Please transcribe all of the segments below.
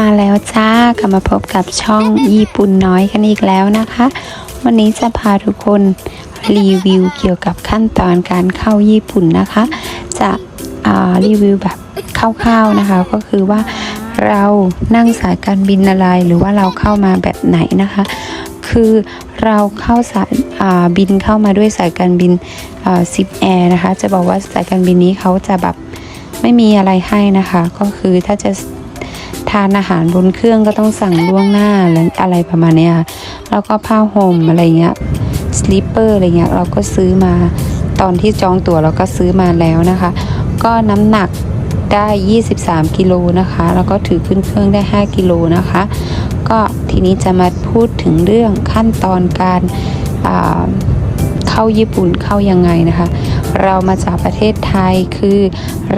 มาแล้วจ้ากลับมาพบกับช่องญี่ปุ่นน้อยกันอีกแล้วนะคะ วันนี้จะพาทุกคนรีวิวเกี่ยวกับขั้นตอนการเข้าญี่ปุ่นนะคะ จะรีวิวแบบคร่าวๆนะคะ ก็คือว่าเรานั่งสายการบินอะไรหรือว่าเราเข้ามาแบบไหนนะคะ คือเราเข้าสายาบินเข้ามาด้วยสายการบินซิปแอร์นะคะ จะบอกว่าสายการบินนี้เขาจะแบบไม่มีอะไรให้นะคะ ก็คือถ้าจะ ทานอาหารบนเครื่องก็ต้องสั่งล่วงหน้าหรืออะไรประมาณนี้ค่ะแล้วก็ผ้าห่มอะไรเงี้ยสลีปเปอร์อะไรเงี้ยเราก็ซื้อมาตอนที่จองตั๋วเราก็ซื้อมาแล้วนะคะ ก็น้ำหนักได้ 23 กิโลนะคะ แล้วก็ถือขึ้นเครื่องได้ 5 กิโลนะคะ ก็ทีนี้จะมาพูดถึงเรื่องขั้นตอนการเข้าญี่ปุ่นเข้ายังไงนะคะ เรามาจากประเทศไทยคือ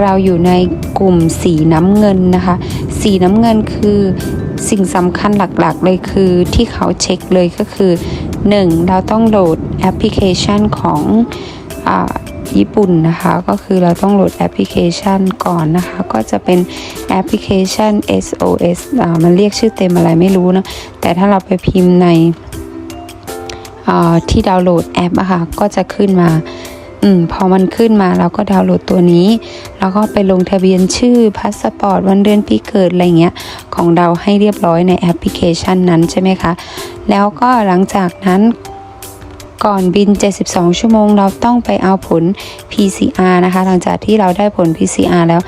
เราอยู่ในกลุ่มสีน้ำเงินนะคะ สีน้ำเงินคือสิ่งสำคัญหลักๆ เลยคือที่เขาเช็คเลยก็คือ 1. เราต้องโหลดแอปพลิเคชันของอญี่ปุ่นนะคะก็คือเราต้องโหลดแอปพลิเคชันก่อนนะคะ ก็จะเป็นแอปพลิเคชัน SOS อ่ามันเรียกชื่อเต็มอะไรไม่รู้นะ แต่ถ้าเราไปพิมพ์ในที่ดาวน์โหลดแอปอะค่ะก็จะขึ้นมา อืมพอมันขึ้นมาเราก็ดาวน์โหลดตัวนี้ แล้วก็ไปลงทะเบียนชื่อพาสปอร์ตวันเดือนปีเกิดอะไรเงี้ยของเราให้เรียบร้อยในแอปพลิเคชันนั้นใช่ไหมคะ แล้วก็หลังจากนั้นก่อนบิน 72 ชั่วโมง เราต้องไปเอาผล PCR นะคะ หลังจากที่เราได้ผล PCR แล้ว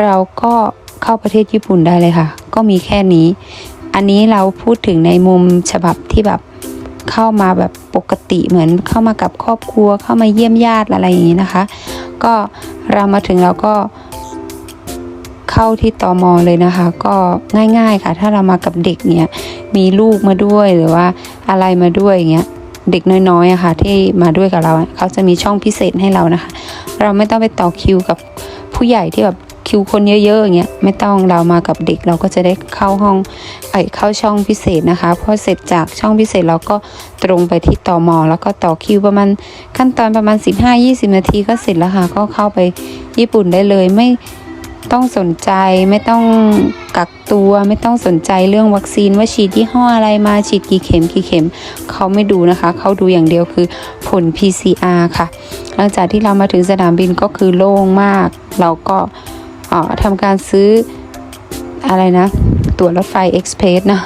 เราก็เข้าประเทศญี่ปุ่นได้เลยค่ะ ก็มีแค่นี้ อันนี้เราพูดถึงในมุมฉบับที่แบบ เข้ามาแบบปกติเหมือนเข้ามากับครอบครัว เข้ามาเยี่ยมญาติอะไรอย่างนี้นะคะ ก็เรามาถึงเราก็เข้าที่ตอมอเลยนะคะ ก็ง่ายๆค่ะ ถ้าเรามากับเด็กเนี่ยมีลูกมาด้วยหรือว่าอะไรมาด้วยอย่างเงี้ยเด็กน้อยๆอะค่ะ ที่มาด้วยกับเราเขาจะมีช่องพิเศษให้เรานะคะ เราไม่ต้องไปต่อคิวกับผู้ใหญ่ที่แบบ คิวคนเยอะๆอย่างเงี้ยไม่ต้องเรามากับเด็กเราก็จะได้เข้าห้องไอเข้าช่องพิเศษนะคะพอเสร็จจากช่องพิเศษเราก็ตรงไปที่ต่อมอแล้วก็ต่อคิวประมาณขั้นตอนประมาณ 15-20 นาทีก็เสร็จแล้วค่ะก็เข้าไปญี่ปุ่นได้เลยไม่ต้องสนใจไม่ต้องกักตัวไม่ต้องสนใจเรื่องวัคซีนว่าฉีดยี่ห้ออะไรมาฉีดกี่เข็มกี่เข็มเขาไม่ดูนะคะ เขาดูอย่างเดียวคือผล PCR ค่ะ หลังจากที่เรามาถึงสนามบินก็คือโล่งมาก เราก็ ทำการซื้ออะไรนะ ตั๋วรถไฟเอ็กซ์เพรสนะ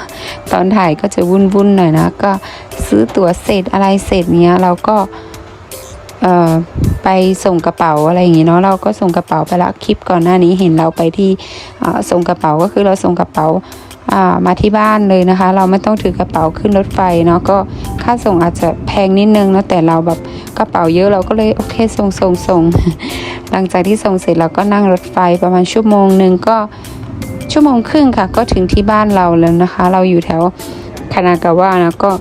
ตอนถ่ายก็จะวุ่นวุ่นๆหน่อยนะ ก็ซื้อตั๋วเสร็จอะไรเสร็จเนี้ยเราก็เออไปส่งกระเป๋าอะไรอย่างงี้เนาะเราก็ส่งกระเป๋าไปละคลิปก่อนหน้านี้เห็นเราไปที่ส่งกระเป๋าก็คือเราส่งกระเป๋า มาที่บ้านเลยนะคะ เราไม่ต้องถือกระเป๋าขึ้นรถไฟเนาะก็ค่าส่งอาจจะแพงนิดนึงเนาะแต่เราแบบกระเป๋าเยอะเราก็เลยโอเคส่งส่งส่งหลังจากที่ส่งเสร็จเราก็นั่งรถไฟประมาณชั่วโมงหนึ่งก็ชั่วโมงครึ่งค่ะ ก็ถึงที่บ้านเราแล้วนะคะ เราอยู่แถวคานากาวะนะก็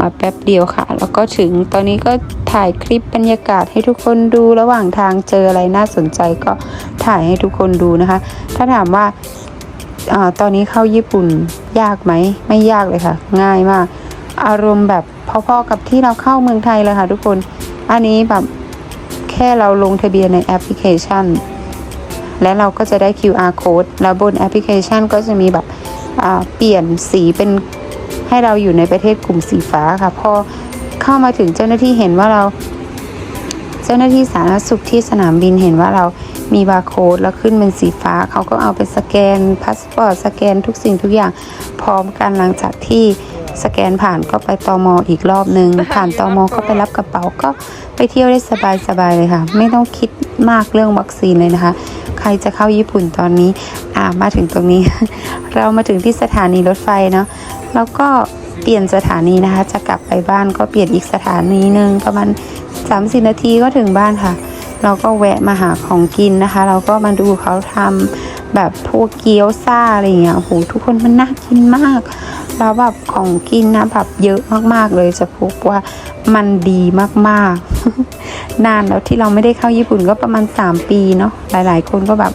มาแป๊บเดียวค่ะ แล้วก็ถึงตอนนี้ก็ถ่ายคลิปบรรยากาศให้ทุกคนดูระหว่างทางเจออะไรน่าสนใจก็ถ่ายให้ทุกคนดูนะคะ ถ้าถามว่า อตอนนี้เข้าญี่ปุ่นยากไหม ไม่ยากเลยค่ะ ง่ายมาก อารมณ์แบบพอๆกับที่เราเข้าเมืองไทยเลยค่ะ ทุกคน อันนี้แบบแค่เราลงทะเบียนในแอปพลิเคชัน และเราก็จะได้ QR code แล้วบนแอปพลิเคชันก็จะมีแบบเปลี่ยนสีเป็นให้เราอยู่ในประเทศกลุ่มสีฟ้าค่ะ พอเข้ามาถึงเจ้าหน้าที่เห็นว่าเรา เจ้าหน้าที่สาธารณสุขที่สนามบินเห็นว่าเรามีบาร์โค้ดแล้วขึ้นเป็นสีฟ้า เขาก็เอาไปสแกนพาสปอร์ตสแกนทุกสิ่งทุกอย่างพร้อมกันหลังจากที่สแกนผ่านก็ไปตอมออีกรอบนึง ผ่านตอมอก็ไปรับกระเป๋าก็ไปเที่ยวได้สบายๆเลยค่ะ ไม่ต้องคิดมากเรื่องวัคซีนเลยนะคะ ใครจะเข้าญี่ปุ่นตอนนี้อ่ามาถึงตรงนี้ เรามาถึงที่สถานีรถไฟเนาะแล้วก็เปลี่ยนสถานีนะคะ จะกลับไปบ้านก็เปลี่ยนอีกสถานีหนึ่งประมาณ 30 นาทีก็ถึงบ้านค่ะ เราก็แวะมาหาของกินนะคะ เราก็มาดูเขาทำแบบพวกเกี๊ยวซ่าอะไรอย่างเงี้ยโอ้โหทุกคนมันน่ากินมาก แล้วแบบของกินนะแบบเยอะมากๆเลยจะพบว่ามันดีมากๆ นานแล้วที่เราไม่ได้เข้าญี่ปุ่นก็ประมาณ 3 ปีเนาะหลายๆ คนก็แบบ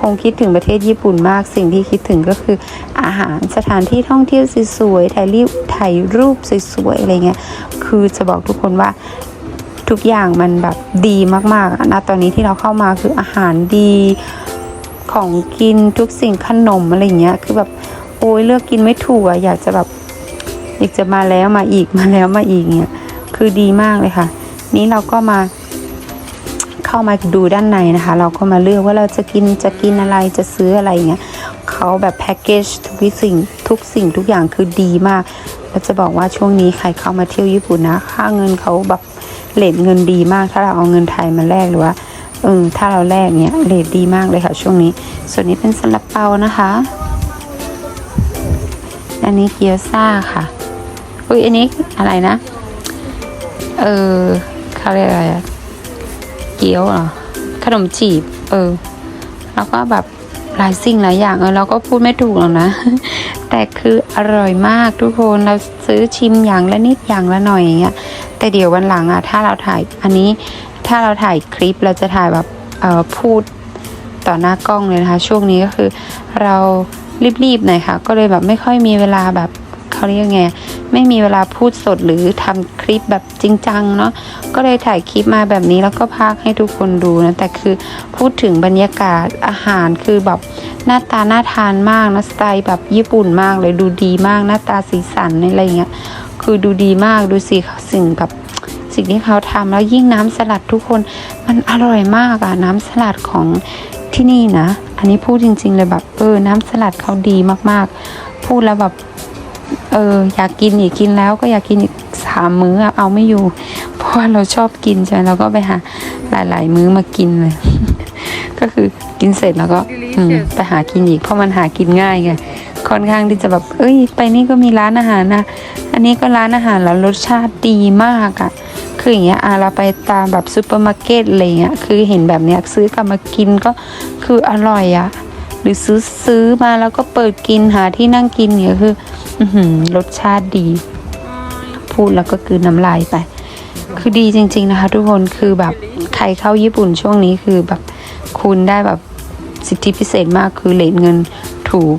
คงคิดถึงประเทศญี่ปุ่นมาก สิ่งที่คิดถึงก็คืออาหารสถานที่ท่องเที่ยวสวยๆถ่ายรูปถ่ายรูปสวยๆอะไรเงี้ย คือจะบอกทุกคนว่า ทุกอย่างมันแบบดีมากๆอะนะตอนนี้ที่เราเข้ามาคืออาหารดีของกินทุกสิ่งขนมอะไรเงี้ยคือแบบโอ้ยเลือกกินไม่ถูกอะอยากจะแบบอยากจะมาแล้วมาอีกมาแล้วมาอีกเนี่ยคือดีมากเลยค่ะ นี้เราก็มาเข้ามาดูด้านในนะคะ เราก็มาเลือกว่าเราจะกินจะกินอะไรจะซื้ออะไรอย่างเงี้ยเขาแบบแพ็กเกจทุกสิ่งทุกสิ่งทุกอย่างคือดีมากเราจะบอกว่าช่วงนี้ใครเข้ามาเที่ยวญี่ปุ่นนะ ค่าเงินเขาแบบ เลทเงินดีมาก ถ้าเราเอาเงินไทยมาแลกหรือว่าเออถ้าเราแลกเนี้ยเลทดีมากเลยค่ะ ช่วงนี้ ส่วนนี้เป็นซาลาเปานะคะ อันนี้เกี๊ยวซ่าค่ะอุ้ยอันนี้อะไรนะ เออเขาเรียกอะไรเกี๊ยวเหรอขนมจีบ เออ แล้วก็แบบ หลายสิ่งหลายอย่างเออเราก็พูดไม่ถูกหรอกนะ แต่คืออร่อยมากทุกคนเราซื้อชิมอย่างละนิดอย่างละหน่อยอย่างเงี้ยแต่เดี๋ยววันหลังอะถ้าเราถ่ายอันนี้ถ้าเราถ่ายคลิปเราจะถ่ายแบบเออพูดต่อหน้ากล้องเลยนะคะ ช่วงนี้ก็คือเรารีบๆหน่อยค่ะ ก็เลยแบบไม่ค่อยมีเวลาแบบ เขาเรียกไงไม่มีเวลาพูดสดหรือทำคลิปแบบจริงจังเนาะก็เลยถ่ายคลิปมาแบบนี้แล้วก็พากให้ทุกคนดูนะแต่คือพูดถึงบรรยากาศอาหารคือแบบหน้าตาน่าทานมากนะสไตล์แบบญี่ปุ่นมากเลยดูดีมากหน้าตาสีสันอะไรเงี้ยคือดูดีมากดูสิสิ่งแบบสิ่งที่เขาทำแล้วยิ่งน้ำสลัดทุกคนมันอร่อยมากอะน้ำสลัดของที่นี่นะ อันนี้พูดจริง ๆ เลยแบบเออน้ำสลัดเขาดีมากๆ พูดแล้วแบบ เอออยากกินอีกกินแล้วก็อยากกินอีกสามมื้ออะเอาไม่อยู่ เพราะว่าเราชอบกินใช่ไหมเราก็ไปหาหลายๆ มื้อมากินเลย ก็คือกินเสร็จแล้วก็อืมไปหากินอีกเพราะมันหากินง่ายไงค่อนข้างที่จะแบบเอ้ย ไปนี่ก็มีร้านอาหารนะ อันนี้ก็ร้านอาหารแล้วรสชาติดีมากอะ่ะ คืออย่างเงี้ยอะเราไปตามแบบซูเปอร์มาร์เก็ตอะไรเงี้ย คือเห็นแบบเนี้ยซื้อกลับมากินก็คืออร่อยอะ่ะ หรือซื้อซื้อมาแล้วก็เปิดกินหาที่นั่งกินเนี่ยคืออรสชาติดี พูดแล้วก็คือน้ำลายไป คือดีจริง ๆนะคะ ทุกคนคือแบบใครเข้าญี่ปุ่นช่วงนี้คือแบบคุณได้แบบสิทธิพิเศษมากคือเลทเงินถูก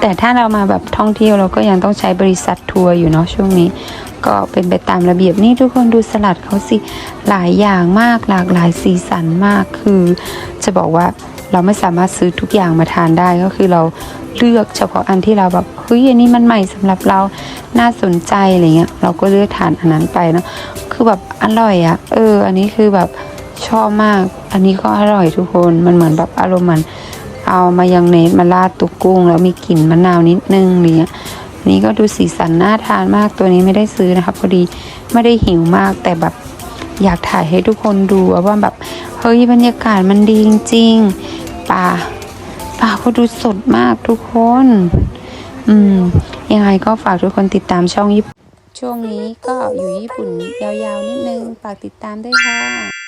แต่ถ้าเรามาแบบท่องเที่ยวเราก็ยังต้องใช้บริษัททัวร์อยู่เนาะช่วงนี้ ก็เป็นไปตามระเบียบนี่ทุกคนดูสลัดเขาสิหลายอย่างมากหลากหลายสีสันมากคือจะบอกว่า เราไม่สามารถซื้อทุกอย่างมาทานได้ก็คือเราเลือกเฉพาะอันที่เราแบบเฮ้ยอันนี้มันใหม่สำหรับเราน่าสนใจอะไรเงี้ยเราก็เลือกทานอันนั้นไปเนาะคือแบบอร่อยอะเออ อันนี้คือแบบชอบมาก อันนี้ก็อร่อยทุกคนมันเหมือนแบบอารมณ์เหมือนเอามายองเนสมาราดตุกกุ้ง แล้วมีกลิ่นมะนาวนิดนึงอะไรเงี้ยนี่ก็ดูสีสันน่าทานมากตัวนี้ไม่ได้ซื้อนะคะพอดีไม่ได้หิวมากแต่แบบอยากถ่ายให้ทุกคนดูว่าแบบเฮ้ยบรรยากาศมันดีจริงๆ ปาปลาก็ดูสดมากทุกคน อืม ยังไงก็ฝากทุกคนติดตามช่องญี่ปุ่นช่วงนี้ก็อยู่ญี่ปุ่นยาวๆนิดนึง ฝากติดตามด้วยค่ะ